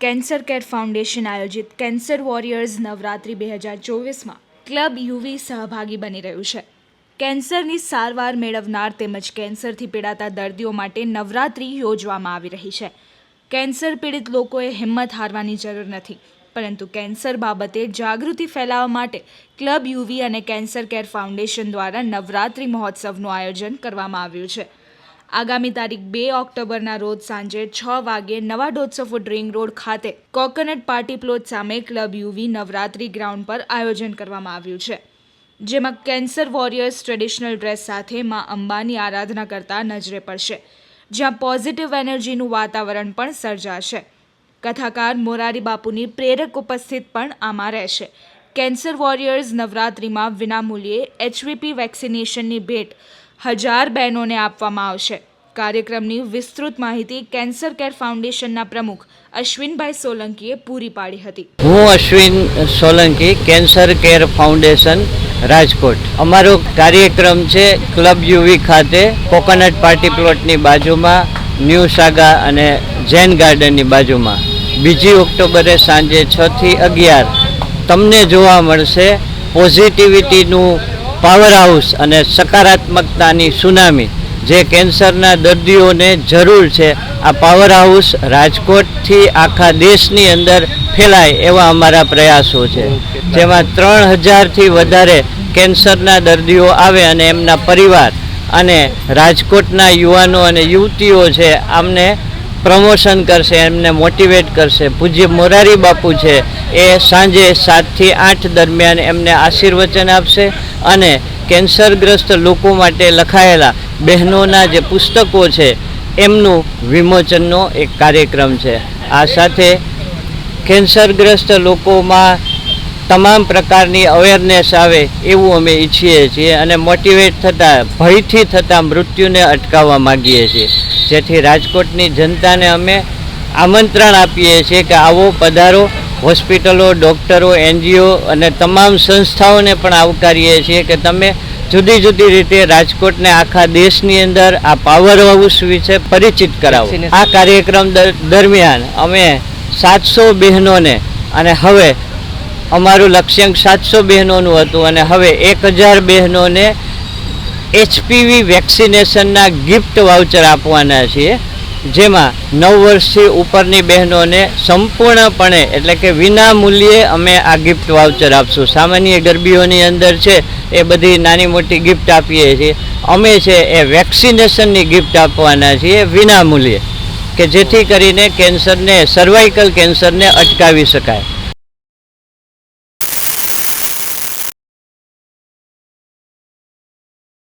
Cancer care foundation આયોજિત cancer warriors Navratri બે હજાર ચોવીસમાં ક્લબ યુવી સહભાગી બની રહ્યું છે. કેન્સરની સારવાર મેળવનાર તેમજ કેન્સરથી પીડાતા દર્દીઓ માટે નવરાત્રિ યોજવામાં આવી રહી છે. કેન્સર પીડિત લોકોએ હિંમત હારવાની જરૂર નથી, પરંતુ કેન્સર બાબતે જાગૃતિ ફેલાવવા માટે ક્લબ યુવી અને કેન્સર કેર ફાઉન્ડેશન દ્વારા નવરાત્રિ મહોત્સવનું આયોજન કરવામાં આવ્યું છે. આગામી તારીખ બે ઓક્ટોબરના રોજ સાંજે છ વાગ્યે નવા દોઢસો ફૂટ રિંગ રોડ ખાતે કોકોનટ પાર્ટી પ્લોટ સામે ક્લબ યુવી નવરાત્રી ગ્રાઉન્ડ પર આયોજન કરવામાં આવ્યું છે, જેમાં કેન્સર વોરિયર્સ ટ્રેડિશનલ ડ્રેસ સાથે માં અંબાની આરાધના કરતા નજરે પડશે, જ્યાં પોઝિટિવ એનર્જીનું વાતાવરણ પણ સર્જાશે. કથાકાર મોરારી બાપુની પ્રેરક ઉપસ્થિત પણ આમાં રહેશે. કેન્સર વોરિયર્સ નવરાત્રિમાં વિનામૂલ્યે એચવીપી વેક્સિનેશનની ભેટ હજાર બહેનોને આપવામાં આવશે. કાર્યક્રમની વિસ્તૃત માહિતી કેન્સર કેર ફાઉન્ડેશનના પ્રમુખ અશ્વિનભાઈ સોલંકીએ પૂરી પાડી હતી. હું Ashwin Solanki, cancer care foundation, Rajkot. અમારો કાર્યક્રમ છે ક્લબ યુવી ખાતે, કોકોનટ પાર્ટી પ્લોટની બાજુમાં, ન્યૂ સાગા અને જૈન ગાર્ડનની બાજુમાં. બીજી ઓક્ટોબરે સાંજે છ થી અગિયાર. તમને જોવા મળશે પોઝિટિવિટીનું પાવર હાઉસ અને સકારાત્મકતાની સુનામી જે કેન્સરના દર્દીઓને જરૂર છે આ પાવર હાઉસ રાજકોટથી આખા દેશની અંદર ફેલાય એવા અમારા પ્રયાસો છે. જેમાં ત્રણ હજારથી વધારે કેન્સરના દર્દીઓ આવે અને એમના પરિવાર અને રાજકોટના યુવાનો અને યુવતીઓ છે આમને પ્રમોશન કરશે એમને મોટિવેટ કરશે. પૂજ્ય મોરારી બાપુ છે એ સાંજે સાતથી આઠ દરમિયાન એમને આશીર્વચન આપશે. અને કેન્સરગ્રસ્ત લોકો માટે લખાયેલા બહેનોના જે પુસ્તકો છે, એમનું વિમોચનનો એક કાર્યક્રમ છે. આ સાથે કેન્સરગ્રસ્ત લોકોમાં તમામ પ્રકારની અવેરનેસ આવે એવું અમે ઈચ્છીએ છીએ અને મોટિવેટ થતાં, ભયથી થતાં મૃત્યુને અટકાવવા માગીએ છીએ. જેથી રાજકોટની જનતાને અમે આમંત્રણ આપીએ છીએ કે આવો પધારો હોસ્પિટલો ડૉક્ટરો એનજીઓ અને તમામ સંસ્થાઓને પણ આવકારીએ છીએ કે તમે જુદી જુદી રીતે રાજકોટને આખા દેશની અંદર આ પાવર હાઉસ વિશે પરિચિત કરાવો. આ કાર્યક્રમ દર- દરમિયાન અમે સાતસો બહેનોને અને હવે અમારું લક્ષ્યાંક સાતસો બહેનોનું હતું અને હવે એક હજાર બહેનોને એચપીવી વેક્સિનેશનના ગિફ્ટ વાઉચર આપવાના છીએ. જેમાં નવ વર્ષથી ઉપરની બહેનોને સંપૂર્ણપણે એટલે કે વિના મૂલ્યે અમે આ ગિફ્ટ વાઉચર આપશું. સામાન્ય ગરબીઓની અંદર છે, એ બધી નાની મોટી ગિફ્ટ આપીએ છીએ. અમે છે, એ વેક્સિનેશનની ગિફ્ટ આપવાના છીએ વિના મૂલ્યે કે જેથી કરીને કેન્સરને સર્વાઇકલ કેન્સરને અટકાવી શકાય.